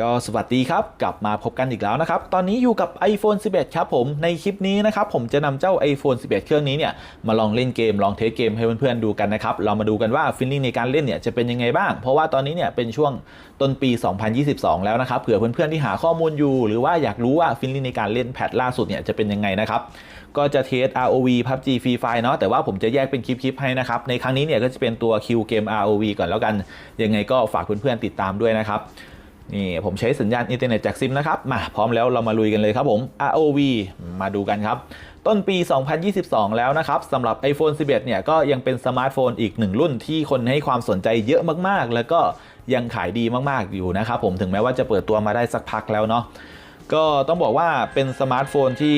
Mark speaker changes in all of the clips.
Speaker 1: ก็สวัสดีครับ กลับมาพบกันอีกแล้วนะครับ ตอนนี้อยู่กับ iPhone 11 ครับผมในคลิปนี้นะครับ ผมจะนำเจ้า iPhone 11 เครื่องนี้เนี่ยมาลองเล่นเกมลองเทสเกมให้เพื่อนๆดูกันนะครับ เรามาดูกันว่าฟิลลิ่งในการเล่นเนี่ยจะเป็นยังไงบ้าง เพราะว่าตอนนี้เนี่ยเป็นช่วงต้นปี 2022 แล้วนะครับเผื่อเพื่อนๆที่หาข้อมูลอยู่ หรือว่าอยากรู้ว่าฟิลลิ่งในการเล่นแพทล่าสุดเนี่ยจะเป็นยังไงนะครับก็จะเทส ROV PUBG Free Fire เนาะแต่ว่าผมจะแยกเป็นคลิปๆให้นะครับในครั้งนี้เนี่ยก็จะเป็นตัวคิวเกม ROV ก่อนแล้วกันยังไงก็ฝากเพื่อนๆติดตามด้วยนะครับ นี่ผมใช้สัญญาณอินเทอร์เน็ตจากซิมนะครับ มาพร้อมแล้วเรามาลุยกันเลยครับผม ROV มาดูกันครับ ต้นปี 2022 แล้วนะครับสำหรับ iPhone 11 เนี่ยก็ยังเป็นสมาร์ทโฟนอีกหนึ่งรุ่นที่คนให้ความสนใจเยอะมากๆ แล้วก็ยังขายดีมากๆอยู่นะครับผมถึงแม้ว่าจะเปิดตัวมาได้สักพักแล้วเนาะก็ต้องบอกว่าเป็นสมาร์ทโฟนที่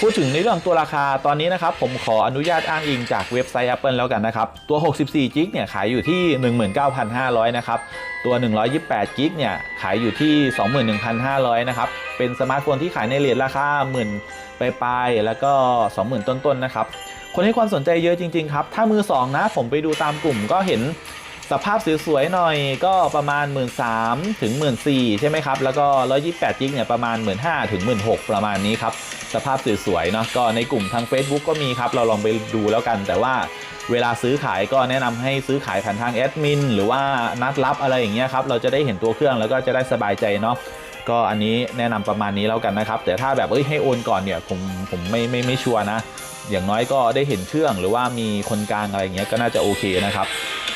Speaker 1: พูดถึงในเรื่องตัวราคาตอนนี้นะครับ ผมขออนุญาตอ้างอิงจากเว็บไซต์ Apple แล้วกันนะครับ ตัว 64กิกเนี่ยขายอยู่ที่ 19,500 นะครับ ตัว 128กิกเนี่ยขายอยู่ที่ 21,500 นะครับ เป็นสมาร์ทโฟนที่ขายในเรทราคาหมื่นปลายๆแล้วก็ 20,000 ต้นๆนะครับ คนให้ความสนใจเยอะจริงๆครับ ถ้ามือ 2 นะ ผมไปดูตามกลุ่มก็เห็นสภาพสวยๆหน่อยก็ประมาณ 1 3ื่นถึง1 4ื่นใช่ไหมครับ แล้วก็ 128กิกเนี่ยประมาณ 1 5ื่นถึง1 6ื่นประมาณนี้ครับ สภาพสวยๆเนาะก็ในกลุ่มทาง Facebook ก็มีครับ เราลองไปดูแล้วกัน แต่ว่าเวลาซื้อขายก็แนะนำให้ซื้อขายผ่านทางแอดมินหรือว่านัดรับอะไรอย่างเงี้ยครับ เราจะได้เห็นตัวเครื่องแล้วก็จะได้สบายใจเนาะก็อันนี้แนะนำประมาณนี้แล้วกันนะครับ แต่ถ้าแบบเอ้ยให้โอนก่อนเนี่ยผมผมไม่ไม่ไม่ชัวร์นะ อย่างน้อยก็ได้เห็นเครื่องหรือว่ามีคนกลางอะไรอย่างเงี้ยก็น่าจะโอเคนะครับ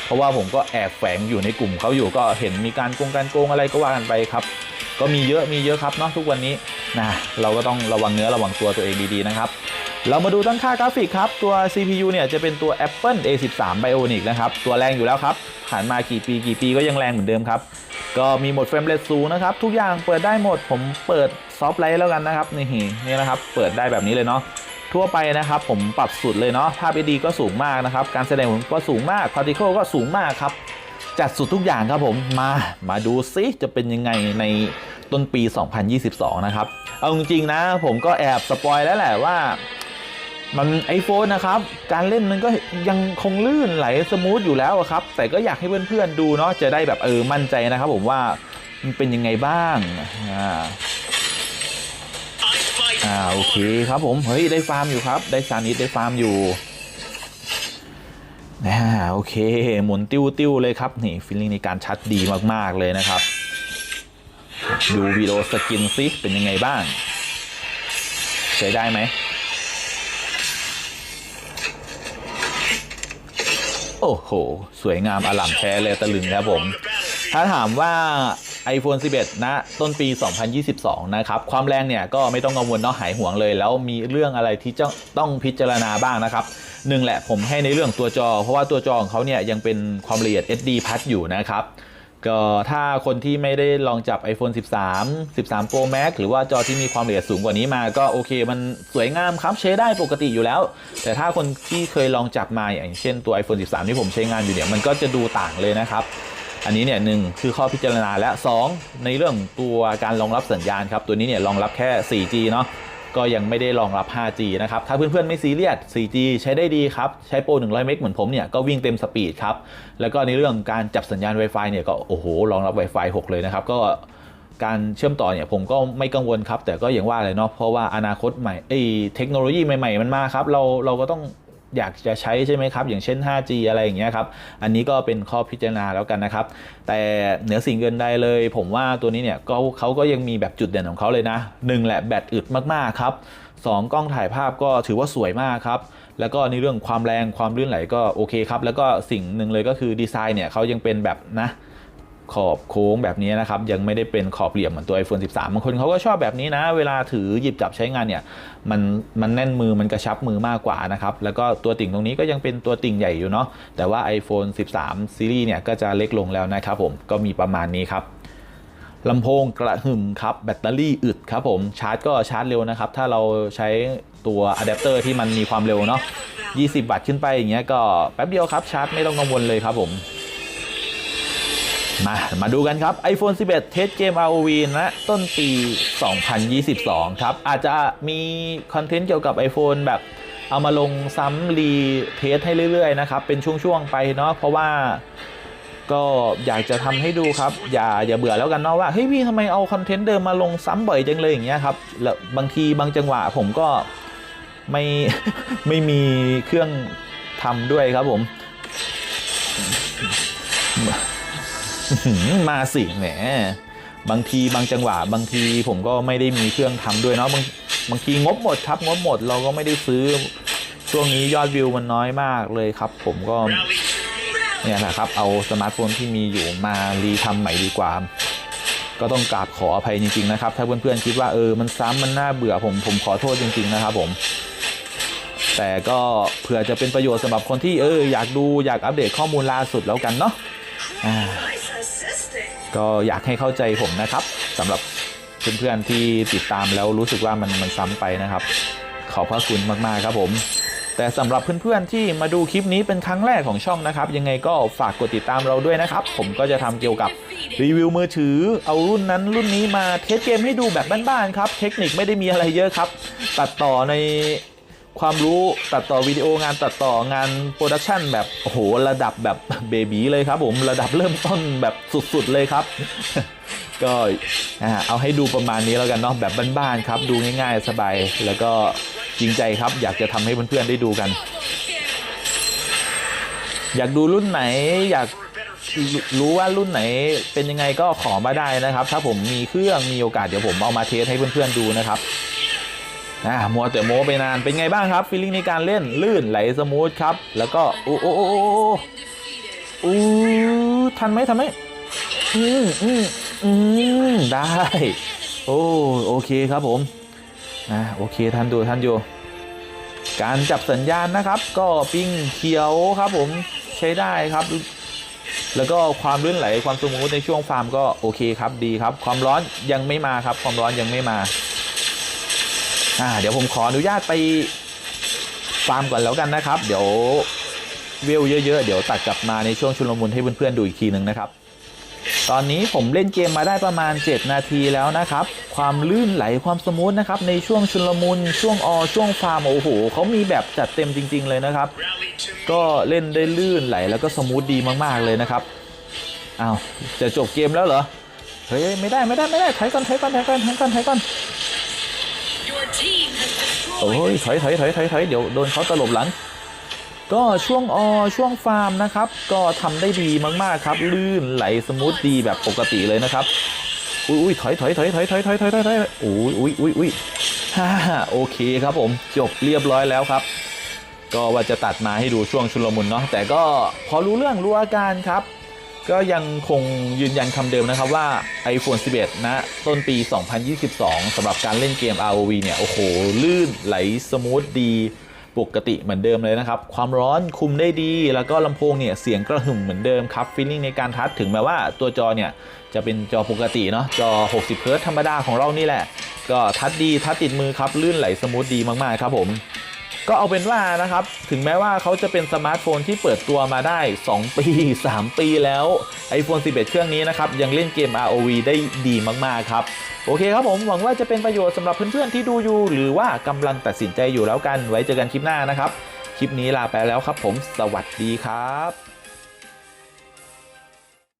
Speaker 1: เพราะว่าผมก็แอบแฝงอยู่ในกลุ่มเขาอยู่ก็เห็นมีการโกงการโกงอะไรก็ว่ากันไปครับ ก็มีเยอะมีเยอะครับเนาะทุกวันนี้นะเราก็ต้องระวังเนื้อระวังตัวตัวเองดีๆนะครับเรามาดูตั้งค่ากราฟิกครับ ตัว CPU เนี่ยจะเป็นตัว Apple A13 Bionic นะครับ ตัวแรงอยู่แล้วครับ ผ่านมากี่ปีกี่ปีก็ยังแรงเหมือนเดิมครับ ก็มีโหมดเฟรมเรทสูงนะครับ ทุกอย่างเปิดได้หมด ผมเปิดซอฟต์ไลท์แล้วกันนะครับ นี่นี่นะครับ เปิดได้แบบนี้เลยเนาะทั่วไปนะครับ ผมปรับสุดเลยเนาะภาพ HD ก็สูงมากนะครับ การแสดงผลก็สูงมาก Particle ก็สูงมากครับ จัดสุดทุกอย่างครับผมมามาดูซิจะเป็นยังไงในต้นปี 2022 นะครับ เอาจริงๆนะ ผมก็แอบสปอยแล้วแหละว่ามันไอโฟนนะครับ การเล่นมันก็ยังคงลื่นไหลสมูทอยู่แล้วครับ แต่ก็อยากให้เพื่อนๆดูเนาะจะได้แบบเออมั่นใจนะครับผมว่ามันเป็นยังไงบ้างอ่าอ่าโอเคครับผม เฮ้ย ได้ฟาร์มอยู่ครับ ได้ซานิสได้ฟาร์มอยู่ นะโอเค หมุนติ้วติ้วๆเลยครับ นี่ฟีลลิ่งในการชัดดีมากๆเลยนะครับ ดูวิดีโอสกินซิเป็นยังไงบ้าง ใช้ได้ไหม โอ้โห สวยงามอลัมแท้เลยตะลึงครับผม ถ้าถามว่า iPhone 11 นะ ต้นปี 2022 นะครับ ความแรงเนี่ยก็ไม่ต้องกังวลเนาะหายห่วงเลย แล้วมีเรื่องอะไรที่จะต้องพิจารณาบ้างนะครับ หนึ่งแหละผมให้ในเรื่องตัวจอ เพราะว่าตัวจอของเขาเนี่ยยังเป็นความละเอียด SD Plus อยู่นะครับก็ถ้าคนที่ไม่ได้ลองจับ iPhone 13 13 Pro Max หรือว่าจอที่มีความละเอียดสูงกว่านี้มาก็โอเค มันสวยงามครับใช้ได้ปกติอยู่แล้ว แต่ถ้าคนที่เคยลองจับมาอย่างเช่นตัว iPhone 13 ที่ผมใช้งานอยู่เนี่ยมันก็จะดูต่างเลยนะครับ อันนี้เนี่ยหนึ่งคือข้อพิจารณาและ 2 ในเรื่องตัวการรองรับสัญญาณครับ ตัวนี้เนี่ยรองรับแค่ 4G เนาะ ก็ยังไม่ได้รองรับ 5G นะครับ ถ้าเพื่อนๆไม่ซีเรียส 4G ใช้ได้ดีครับ ใช้โปร 100 เมกเหมือนผมเนี่ย ก็วิ่งเต็มสปีดครับ แล้วก็ในเรื่องการจับสัญญาณ Wi-Fi เนี่ยก็โอ้โหรองรับ Wi-Fi 6 เลยนะครับ ก็การเชื่อมต่อเนี่ยผมก็ไม่กังวลครับ แต่ก็อย่างว่าเลยเนาะเพราะว่าอนาคตใหม่เอ้ยเทคโนโลยีใหม่ๆมันมาครับเราเราก็ต้อง อยากจะใช้ใช่ไหมครับ อย่างเช่น 5G อะไรอย่างเงี้ยครับอันนี้ก็เป็นข้อพิจารณาแล้วกันนะครับ แต่เหนือสิ่งเกินใดเลย ผมว่าตัวนี้เนี่ยก็เขาก็ยังมีแบบจุดเด่นของเขาเลยนะหนึ่งแหละแบตอึดมากๆครับสองกล้องถ่ายภาพก็ถือว่าสวยมากครับ แล้วก็ในเรื่องความแรงความลื่นไหลก็โอเคครับ แล้วก็สิ่งหนึ่งเลยก็คือดีไซน์เนี่ยเขายังเป็นแบบนะ ขอบโค้งแบบนี้นะครับ ยังไม่ได้เป็นขอบเหลี่ยมเหมือนตัว iPhone 13 บางคนเขาก็ชอบแบบนี้นะ เวลาถือหยิบจับใช้งานเนี่ย มันมันแน่นมือมันกระชับมือมากกว่านะครับ แล้วก็ตัวติ่งตรงนี้ก็ยังเป็นตัวติ่งใหญ่อยู่เนาะแต่ว่า iPhone 13 ซีรีส์เนี่ยก็จะเล็กลงแล้วนะครับผมก็มีประมาณนี้ครับลำโพงกระหึ่มครับ แบตเตอรี่อึดครับผมชาร์จก็ชาร์จเร็วนะครับ ถ้าเราใช้ตัวอะแดปเตอร์ที่มันมีความเร็วเนาะ20 วัตต์ขึ้นไปอย่างเงี้ยก็แป๊บเดียวครับชาร์จไม่ต้องกังวลเลยครับผม มามาดูกันครับ iPhone 11 เทสเกม ROV นะต้นปี 2022 ครับ อาจจะมีคอนเทนต์เกี่ยวกับ iPhone แบบเอามาลงซ้ำรีเทสให้เรื่อย ๆ นะครับ เป็นช่วง ๆ ไปเนาะเพราะว่าก็อยากจะทำให้ดูครับ อย่าอย่าเบื่อแล้วกันเนาะว่าเฮ้ยพี่ทำไมเอาคอนเทนต์เดิมมาลงซ้ำบ่อยจังเลยอย่างเงี้ยครับแล้วบางทีบางจังหวะผมก็ไม่ไม่มีเครื่องทำด้วยครับผม มาสิแหมบางทีบางจังหวะ บางทีผมก็ไม่ได้มีเครื่องทำด้วยเนาะบางบางทีงบหมดครับงบหมดเราก็ไม่ได้ซื้อช่วงนี้ยอดวิวมันน้อยมากเลยครับ ผมก็เนี่ยนะครับเอาสมาร์ทโฟนที่มีอยู่มารีทำใหม่ดีกว่า ก็ต้องกราบขออภัยจริงๆนะครับ ถ้าเพื่อนๆคิดว่าเออมันซ้ำมันน่าเบื่อผมผมขอโทษจริง ๆนะครับ ผม แต่ก็เผื่อจะเป็นประโยชน์สำหรับคนที่เอออยากดูอยากอัปเดตข้อมูลล่าสุดแล้วกันเนาะ ก็อยากให้เข้าใจผมนะครับสำหรับเพื่อนๆที่ติดตามแล้วรู้สึกว่ามันมันซ้ำไปนะครับ ขอบพระคุณมากๆครับผม แต่สำหรับเพื่อนๆที่มาดูคลิปนี้เป็นครั้งแรกของช่องนะครับ ยังไงก็ฝากกดติดตามเราด้วยนะครับ ผมก็จะทำเกี่ยวกับรีวิวมือถือ เอารุ่นนั้นรุ่นนี้มาเทสเกมให้ดูแบบบ้านๆครับ เทคนิคไม่ได้มีอะไรเยอะครับ ตัดต่อใน ความรู้ตัดต่อวิดีโองานตัดต่องานโปรดักชันแบบโอ้โหระดับแบบเบบีเลยครับผมระดับเริ่มต้นแบบสุดๆเลยครับ ก็เอาให้ดูประมาณนี้แล้วกันเนาะแบบบ้านๆครับ ดูง่ายๆสบาย แล้วก็จริงใจครับ อยากจะทำให้เพื่อนๆได้ดูกัน อยากดูรุ่นไหนอยากรู้ว่ารุ่นไหนเป็นยังไงก็ขอมาได้นะครับ ถ้าผมมีเครื่องมีโอกาสเดี๋ยวผมเอามาเทสให้เพื่อนๆดูนะครับ อ่ามัวแต่โม้ไปนานเป็นไงบ้างครับฟีลลิ่งในการเล่นลื่นไหลสมูทครับ แล้วก็โอ้โอ้โอ้โอ้โอ้อู้ทันไหมทันไหมอืมอืมอืมได้ โอ้โอเคครับผมนะโอเคท่านดูท่านอยู่ การจับสัญญาณนะครับ ก็ปิ้งเขียวครับผมใช้ได้ครับแล้วก็ความลื่นไหลความสมูทในช่วงฟาร์มก็โอเคครับดีครับ ความร้อนยังไม่มาครับ ความร้อนยังไม่มา อ่าเดี๋ยวผมขออนุญาตไปฟาร์มก่อนแล้วกันนะครับ เดี๋ยวเวลเยอะๆ เดี๋ยวตัดกลับมาในช่วงชุลมุนให้เพื่อนๆดูอีกทีหนึ่งนะครับ ตอนนี้ผมเล่นเกมมาได้ประมาณ 7 นาทีแล้วนะครับ ความลื่นไหลความสมูทนะครับ ในช่วงชุลมุนช่วงออช่วงฟาร์มโอ้โหเขามีแบบจัดเต็มจริง ๆ เลยนะครับ ก็เล่นได้ลื่นไหลแล้วก็สมูทดีมากๆเลยนะครับอ้าวจะจบเกมแล้วเหรอเฮ้ยไม่ได้ไม่ได้ไม่ได้ถอยก่อนถอยก่อนถอยก่อนถอยก่อนถอยก่อน อ้ยถอยถอยถอยถอยถอยเดี๋ยวโดนเขาตลบหลัง ก็ช่วงอช่วงฟาร์มนะครับ ก็ทำได้ดีมากๆครับ ลื่นไหลสมูทดีแบบปกติเลยนะครับอุ้ยอุ้ยถอยถอยถอยถอยถอยถอยถอยถอยถอยอุ้ยอุ้ยอุ้ยอุ้ยฮ่าโอเคครับผมจบเรียบร้อยแล้วครับ ก็ว่าจะตัดมาให้ดูช่วงชุลมุนเนาะแต่ก็พอรู้เรื่องรู้อาการครับ ก็ยังคงยืนยันคำเดิมนะครับว่า iPhone 11 นะ ต้นปี 2022 สำหรับการเล่นเกม ROV เนี่ย โอ้โห ลื่นไหลสมูทดีปกติเหมือนเดิมเลยนะครับ ความร้อนคุมได้ดี แล้วก็ลำโพงเนี่ย เสียงกระหึ่มเหมือนเดิมครับฟีลลิ่งในการทัชถึงแม้ว่าตัวจอเนี่ย จะเป็นจอปกติเนาะจอ 60เฮิร์ตธรรมดาของเรานี่แหละ ก็ทัชดีทัชติดมือครับลื่นไหลสมูทดีมากๆครับผม ก็เอาเป็นว่านะครับ ถึงแม้ว่าเขาจะเป็นสมาร์ทโฟนที่เปิดตัวมาได้ 2 ปี 3 ปีแล้ว iPhone 11 เครื่องนี้นะครับ ยังเล่นเกม ROV ได้ดีมาก ๆ ครับ โอเคครับผม หวังว่าจะเป็นประโยชน์สำหรับเพื่อน ๆ ที่ดูอยู่ หรือว่ากำลังตัดสินใจอยู่แล้วกัน ไว้เจอกันคลิปหน้านะครับ คลิปนี้ลาไปแล้วครับผม สวัสดีครับ